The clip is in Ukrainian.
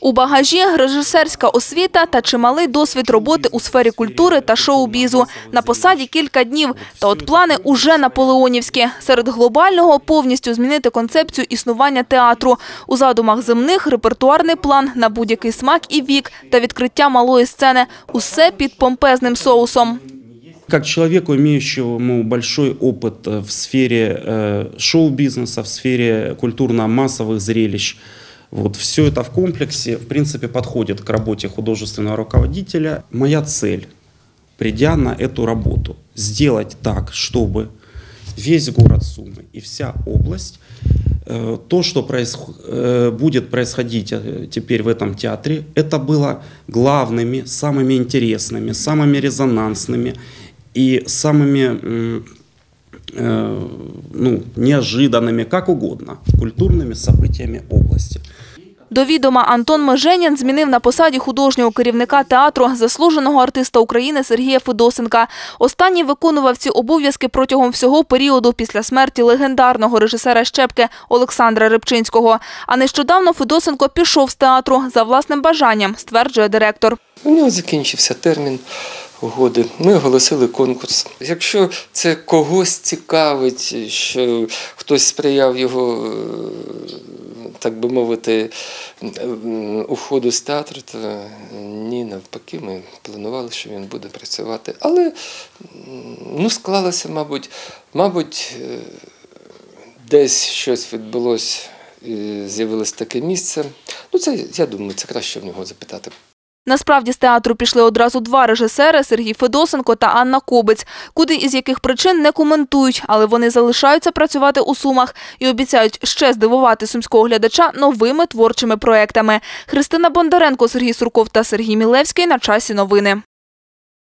У багажі режисерська освіта та чималий досвід роботи у сфері культури та шоу-бізу. На посаді кілька днів. Та от плани уже наполеонівські. Серед глобального – повністю змінити концепцію існування театру. У задумах земних – репертуарний план на будь-який смак і вік та відкриття малої сцени. Усе під помпезним соусом. Как человеку, имеющему большой опыт э, в сфере э, шоу-бизнеса, в сфере культурно-массовых зрелищ, вот все это в комплексе, в принципе, подходит к работе художественного руководителя. Моя цель, придя на эту работу, сделать так, чтобы весь город Сумы и вся область, э, то, что происх- э, будет происходить э, теперь в этом театре, это было главными, самыми интересными, самыми резонансными и самыми ну, неожиданными, как угодно, культурными событиями области. До відома Антон Меженін змінив на посаді художнього керівника театру заслуженого артиста України Сергія Федосенка. Останній виконував ці обов'язки протягом всього періоду після смерті легендарного режисера Щепки Олександра Рибчинського. А нещодавно Федосенко пішов з театру за власним бажанням, стверджує директор. У нього закінчився термін угоди. Ми оголосили конкурс. Якщо це когось цікавить, що хтось сприяв його, е, так би мовити, уходу з театру, то ні, навпаки, ми планували, що він буде працювати. Але ну, склалося, мабуть, мабуть, е, десь щось відбулося. З'явилось таке місце. Ну, це я думаю, це краще в нього запитати. Насправді з театру пішли одразу два режисери – Сергій Федосенко та Анна Кобець, куди із яких причин не коментують, але вони залишаються працювати у Сумах і обіцяють ще здивувати сумського глядача новими творчими проектами. Христина Бондаренко, Сергій Сурков та Сергій Мілевський на часі новини.